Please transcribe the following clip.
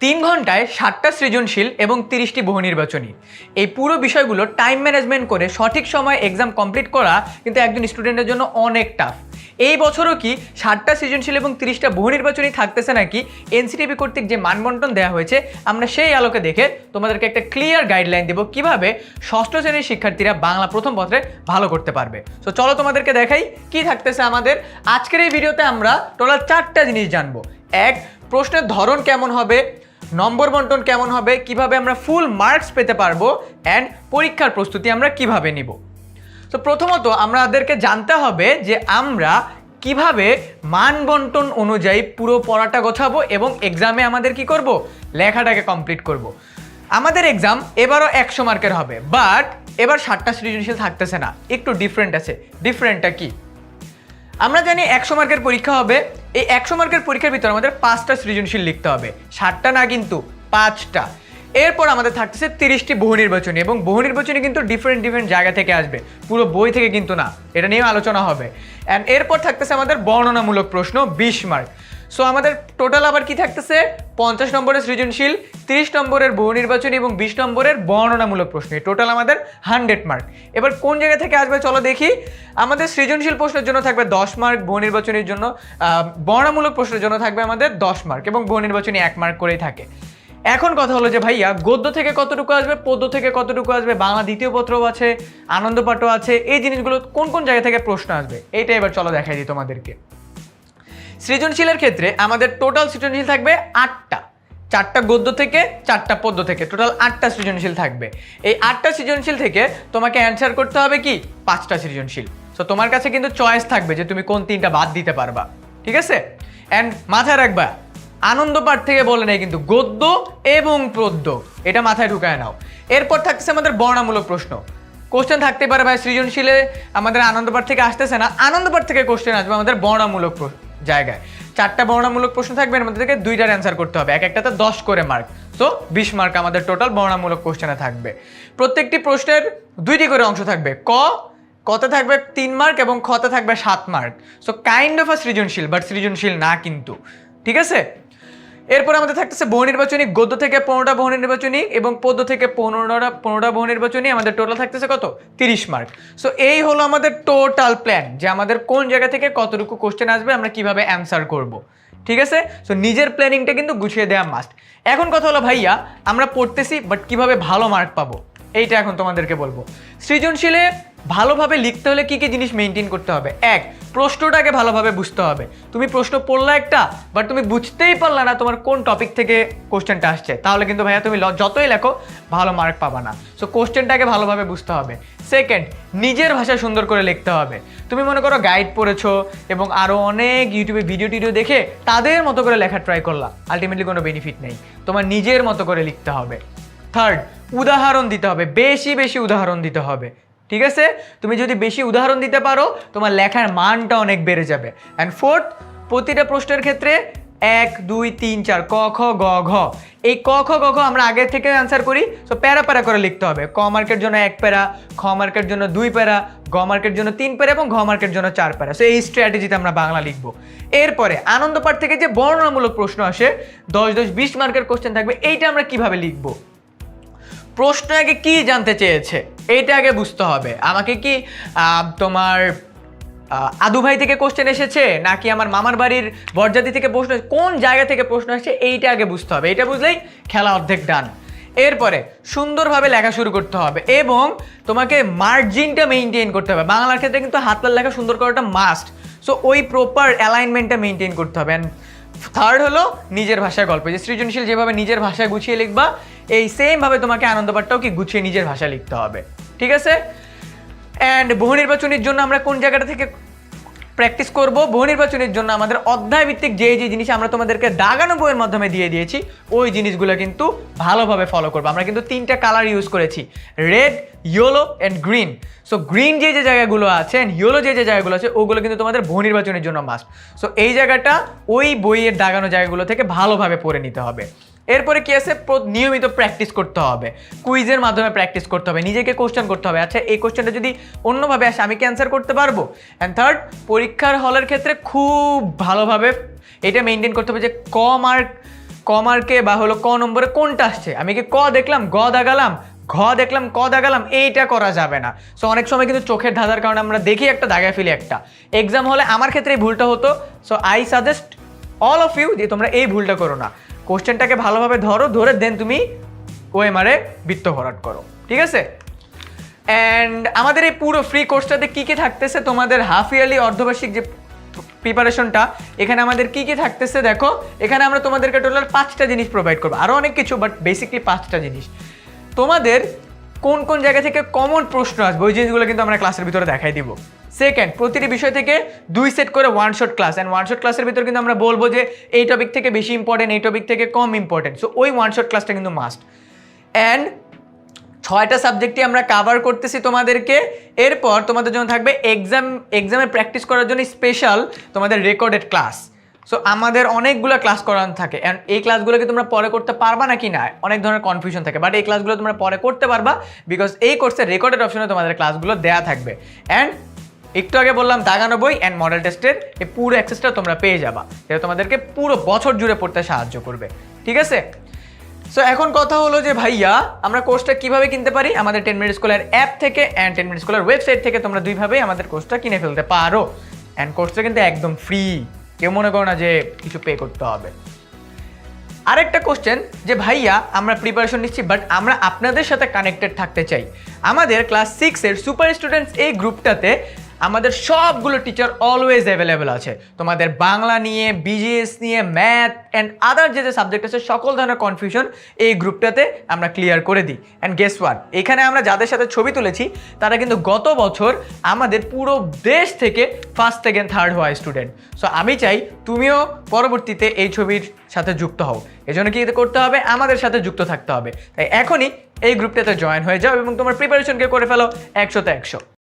তিন ঘন্টায় ষাটটা সৃজনশীল এবং তিরিশটি বহু নির্বাচনী। এই পুরো বিষয়গুলো টাইম ম্যানেজমেন্ট করে সঠিক সময় এক্সাম কমপ্লিট করা কিন্তু একজন স্টুডেন্টের জন্য অনেক টাফ এই বছরও কি ষাটটা সৃজনশীল এবং তিরিশটা বহু নির্বাচনী থাকতেছে নাকি এনসিটিভি কর্তৃক যে মানবন্টন দেওয়া হয়েছে, আমরা সেই আলোকে দেখে তোমাদেরকে একটা ক্লিয়ার গাইডলাইন দেবো কীভাবে ষষ্ঠ শ্রেণির শিক্ষার্থীরা বাংলা প্রথম পত্রে ভালো করতে পারবে। তো চলো তোমাদেরকে দেখাই কি থাকতেছে আমাদের। আজকের এই ভিডিওতে আমরা টোটাল চারটা জিনিস জানব। এক, প্রশ্নের ধরন কেমন হবে? নম্বর বন্টন কেমন হবে, কীভাবে আমরা ফুল মার্কস পেতে পারব অ্যান্ড পরীক্ষার প্রস্তুতি আমরা কীভাবে নিব? তো প্রথমত আমাদেরকে জানতে হবে যে আমরা কীভাবে মান বন্টন অনুযায়ী পুরো পড়াটা গোছাবো এবং এক্সামে আমাদের কি করব? লেখাটাকে কমপ্লিট করব। আমাদের এক্সাম এবারও একশো মার্কের হবে বাট এবার ষাটটা সৃজনশীল থাকতেছে না, একটু ডিফারেন্ট আছে। ডিফারেন্টটা কি? আমরা জানি একশো মার্কের পরীক্ষা হবে এই একশো মার্কের পরীক্ষার ভিতরে আমাদের পাঁচটা সৃজনশীল লিখতে হবে। সাতটা না কিন্তু পাঁচটা। এরপর আমাদের থাকতেছে তিরিশটি বহু নির্বাচনী এবং বহু নির্বাচনী কিন্তু ডিফারেন্ট ডিফারেন্ট জায়গা থেকে আসবে। পুরো বই থেকে কিন্তু না, এটা নিয়েও আলোচনা হবে। অ্যান্ড এরপর থাকতেছে আমাদের বর্ণনামূলক প্রশ্ন, বিশ মার্ক। সো আমাদের টোটাল আবার কি থাকতেছে? পঞ্চাশ নম্বরের সৃজনশীল তিরিশ নম্বরের বহু নির্বাচনী এবং বিশ নম্বরের বর্ণনামূলক প্রশ্ন। টোটাল আমাদের হান্ড্রেড মার্ক এবার কোন জায়গা থেকে আসবে চলো দেখি। আমাদের সৃজনশীল প্রশ্নের জন্য থাকবে দশ মার্ক বহু নির্বাচনের জন্য আহ, বর্ণনামূলক প্রশ্নের জন্য থাকবে আমাদের দশ মার্ক এবং বহু নির্বাচনী এক মার্ক করেই থাকে। এখন কথা হলো যে ভাইয়া গদ্য থেকে কতটুকু আসবে পদ্য থেকে কতটুকু আসবে বাংলা দ্বিতীয় পত্রও আছে আনন্দপাঠও আছে এই জিনিসগুলো কোন কোন জায়গা থেকে প্রশ্ন আসবে এইটা এবার চলো দেখাই দিই তোমাদেরকে। সৃজনশীলের ক্ষেত্রে আমাদের টোটাল সৃজনশীল থাকবে আটটা। চারটা গদ্য থেকে চারটা পদ্য থেকে টোটাল আটটা সৃজনশীল থাকবে। এই আটটা সৃজনশীল থেকে তোমাকে অ্যান্সার করতে হবে কি? পাঁচটা সৃজনশীল। সো তোমার কাছে কিন্তু চয়েস থাকবে যে তুমি কোন তিনটা বাদ দিতে পারবা। ঠিক আছে? অ্যান্ড মাথায় রাখবা, আনন্দ পাঠ থেকে বলে নেই কিন্তু গদ্য এবং পদ্য, এটা মাথায় ঢুকায় নাও। এরপর থাকছে আমাদের বর্ণামূলক প্রশ্ন। কোশ্চেন থাকতে পারে ভাই, সৃজনশীলে আমাদের আনন্দ পাঠ থেকে আসতেছে না, আনন্দ পাঠ থেকে কোশ্চেন আসবে আমাদের বর্ণামূলক প্র- জায়গায়। চারটা বর্ণামূলক প্রশ্ন থাকবে, এর মধ্যে থেকে দুইটার অ্যান্সার করতে হবে। এক একটাতে দশ করে মার্ক সো বিশ মার্ক আমাদের টোটাল বর্ণামূলক কোশ্চেনে থাকবে। প্রত্যেকটি প্রশ্নের দুইটি করে অংশ থাকবে। ক, কতে থাকবে তিন মার্ক এবং খতে থাকবে সাত mark so kind of a সৃজনশীল বাট সৃজনশীল না কিন্তু। ঠিক আছে? এরপর আমাদের থাকতেছে বহু নির্বাচনী, গদ্য থেকে পনেরোটা বহু নির্বাচনী এবং পদ্য থেকে পনেরোটা পনেরোটা বহু নির্বাচনী। আমাদের টোটাল থাকতেছে কত? তিরিশ মার্ক সো এই হলো আমাদের টোটাল প্ল্যান যে আমাদের কোন জায়গা থেকে কতটুকু কোশ্চেন আসবে, আমরা কীভাবে অ্যান্সার করব। ঠিক আছে? সো নিজের প্ল্যানিংটা কিন্তু গুছিয়ে দেওয়া মাস্ট এখন কথা হলো, ভাইয়া, আমরা পড়তেছি বাট কীভাবে ভালো মার্ক পাবো? এইটা এখন তোমাদেরকে বলব। সৃজনশীলে ভালোভাবে লিখতে হলে কি কি জিনিস মেনটেন করতে হবে? এক, প্রশ্নটাকে ভালোভাবে বুঝতে হবে। তুমি প্রশ্ন পড়লা একটা বাট তুমি বুঝতেই পারলা না তোমার কোন টপিক থেকে কোশ্চেনটা আসছে। তাহলে কিন্তু ভাইয়া তুমি যতই লেখো, ভালো মার্ক পাবা না। সো কোশ্চেনটাকে ভালোভাবে বুঝতে হবে। সেকেন্ড নিজের ভাষায় সুন্দর করে লিখতে হবে। তুমি মনে করো গাইড পড়েছো এবং আরও অনেক ইউটিউবে ভিডিও টিডিও দেখে তাদের মতো করে লেখা ট্রাই করলা। আলটিমেটলি কোনো বেনিফিট নেই। তোমার নিজের মতো করে লিখতে হবে। থার্ড উদাহরণ দিতে হবে। বেশি বেশি উদাহরণ দিতে হবে। ঠিক আছে? তুমি যদি বেশি উদাহরণ দিতে পারো, তোমার লেখার মানটা অনেক বেড়ে যাবে। অ্যান্ড ফোর্থ প্রতিটা প্রশ্নের ক্ষেত্রে এক, দুই, তিন, চার, ক, খ, গ, ঘ। এই ক, খ, গ, ঘ আমরা আগে থেকে অ্যান্সার করি সো প্যারা প্যারা করে লিখতে হবে। ক মার্কের জন্য এক প্যারা, খ মার্কের জন্য দুই প্যারা, গ মার্কের জন্য তিন প্যারা এবং ঘ মার্কের জন্য চার প্যারা। সো এই স্ট্র্যাটেজিতে আমরা বাংলা লিখব। এরপরে আনন্দ পাঠ থেকে যে বর্ণনামূলক প্রশ্ন আসে, দশ দশ, বিশ মার্কের কোশ্চেন থাকবে, এইটা আমরা কীভাবে লিখব? প্রশ্ন আগে কি জানতে চেয়েছে? এইটা আগে বুঝতে হবে। আমাকে কি তোমার আদু ভাই থেকে কোশ্চেন এসেছে? নাকি আমার মামার বাড়ির বরজাতি থেকে প্রশ্ন? কোন জায়গা থেকে প্রশ্ন আসছে? এইটা আগে বুঝতে হবে। এটা বুঝলেই খেলা অর্ধেক ডান এরপরে সুন্দরভাবে লেখা শুরু করতে হবে এবং তোমাকে মার্জিনটা মেনটেন করতে হবে। বাংলার ক্ষেত্রে কিন্তু হাতলার লেখা সুন্দর করাটা মাস্ট সো ওই প্রপার অ্যালাইনমেন্টটা মেনটেন করতে হবে। অ্যান্ড থার্ড হলো নিজের ভাষায় গল্প। যে সৃজনশীল যেভাবে নিজের ভাষায় গুছিয়ে লিখবা এই সেম ভাবে তোমাকে আনন্দপাঠটাও কি গুছিয়ে নিজের ভাষায় লিখতে হবে, ঠিক আছে? অ্যান্ড বহু নির্বাচনের জন্য আমরা কোন জায়গাটা থেকে প্র্যাকটিস করব? বহু নির্বাচনের জন্য আমাদের অধ্যায় ভিত্তিক যে যে জিনিস আমরা তোমাদেরকে দাগানো বইয়ের মাধ্যমে দিয়ে দিয়েছি, ওই জিনিসগুলো কিন্তু ভালোভাবে ফলো করব। আমরা কিন্তু তিনটা কালার ইউজ করেছি red yellow and green so green যে যে জায়গাগুলো আছে অ্যান্ড ইয়েলো যে যে জায়গাগুলো আছে, ওগুলো কিন্তু তোমাদের বহু নির্বাচনের জন্য মাস্ট সো এই জায়গাটা ওই বইয়ের দাগানো জায়গাগুলো থেকে ভালোভাবে পড়ে নিতে হবে। এরপরে কি আছে? নিয়মিত প্র্যাকটিস করতে হবে। কুইজের মাধ্যমে প্র্যাকটিস করতে হবে। নিজেকে কোশ্চেন করতে হবে। আচ্ছা এই কোশ্চেনটা যদি অন্যভাবে আসে, আমি কি অ্যান্সার করতে পারব? অ্যান্ড থার্ড পরীক্ষার হলের ক্ষেত্রে খুব ভালোভাবে এটা মেনটেন করতে হবে যে, ক মার্ক কমার্কে বা হলো ক নম্বরে কোনটা আসছে? আমি কি ক দেখলাম, গ দাগালাম, ঘ দেখলাম, ক দাগালাম, এইটা করা যাবে না। সো অনেক সময় কিন্তু চোখের ধাঁধার কারণে আমরা দেখি একটা, দাগায় ফেলি একটা। এক্সাম হলে আমার ক্ষেত্রে এই ভুলটা হতো। So I suggest all of you যে, তোমরা এই ভুলটা করো না। কোশ্চেনটাকে ভালোভাবে ধরো, ধরে দেন তুমি ওএমআরে বৃত্ত ভরাট করো, ঠিক আছে? অ্যান্ড আমাদের এই পুরো ফ্রি কোর্সটাতে কী কী থাকতেছে? তোমাদের হাফ ইয়ারলি অর্ধবার্ষিক যে প্রিপারেশনটা এখানে আমাদের কী কী থাকতেছে দেখো? এখানে আমরা তোমাদেরকে টোটাল পাঁচটা জিনিস প্রোভাইড করব। আরও অনেক কিছু বাট বেসিকলি পাঁচটা জিনিস। তোমাদের কোন কোন জায়গা থেকে কমন প্রশ্ন আসবে, ওই জিনিসগুলো কিন্তু আমরা ক্লাসের ভিতরে দেখাই দিব। সেকেন্ড প্রতিটি বিষয় থেকে দুই সেট করে one shot class and one shot ক্লাসের ভিতরে কিন্তু আমরা বলব যে এই টপিক থেকে বেশি ইম্পর্টেন্ট এই টপিক থেকে কম ইম্পর্টেন্ট সো ওই ওয়ান শট ক্লাসটা কিন্তু মাস্ট অ্যান্ড ছয়টা সাবজেক্টই আমরা কাভার করতেছি তোমাদেরকে। এরপর তোমাদের জন্য থাকবে এক্সাম এক্সামে প্র্যাকটিস করার জন্য স্পেশাল তোমাদের রেকর্ডেড ক্লাস সো আমাদের অনেকগুলো ক্লাস করানো থাকে। অ্যান্ড এই ক্লাসগুলোকে তোমরা পরে করতে পারবা নাকি না? অনেক ধরনের কনফিউশন থাকে। বাট এই ক্লাসগুলো তোমরা পরে করতে পারবা বিকজ এই কোর্সের রেকর্ডেড অপশনে তোমাদের ক্লাসগুলো দেয়া থাকবে। অ্যান্ড একটু আগে বললাম দাগানো বই অ্যান্ড মডেল টেস্টের এই পুরো অ্যাক্সেসটা তোমরা পেয়ে যাবা। যেটা তোমাদেরকে পুরো বছর জুড়ে পড়তে সাহায্য করবে। ঠিক আছে? সো এখন কথা হলো যে, ভাইয়া, আমরা কোর্সটা কীভাবে কিনতে পারি? আমাদের টেন মিনিট স্কুলের অ্যাপ থেকে অ্যান্ড টেন মিনিট স্কুলের ওয়েবসাইট থেকে তোমরা দুইভাবেই আমাদের কোর্সটা কিনে ফেলতে পারো। অ্যান্ড কোর্সটা কিন্তু একদম ফ্রি কেউ মনে করো না যে, কিছু পে করতে হবে। আরেকটা কোশ্চেন যে, ভাইয়া, আমরা প্রিপারেশন নিচ্ছি বাট আমরা আপনাদের সাথে কানেক্টেড থাকতে চাই। আমাদের ক্লাস সিক্সের সুপার স্টুডেন্টস এই গ্রুপটাতে আমাদের সবগুলো টিচার অলওয়েজ অ্যাভেলেবেল আছে। তোমাদের বাংলা নিয়ে বিজিএস নিয়ে ম্যাথ অ্যান্ড আদার যে যে সাবজেক্ট আছে, সকল ধরনের কনফিউশন এই গ্রুপটাতে আমরা ক্লিয়ার করে দিই। অ্যান্ড গেস ওয়াট এখানে আমরা যাদের সাথে ছবি তুলেছি, তারা কিন্তু গত বছর আমাদের পুরো দেশ থেকে ফার্স্ট সেকেন্ড থার্ড হওয়া স্টুডেন্ট সো আমি চাই তুমিও পরবর্তীতে এই ছবির সাথে যুক্ত হও। এজন্য কি করতে হবে? আমাদের সাথে যুক্ত থাকতে হবে। তাই এখনই এই গ্রুপটাতে জয়েন হয়ে যাও এবং তোমার প্রিপারেশনকে করে ফেলো একশোতে একশো।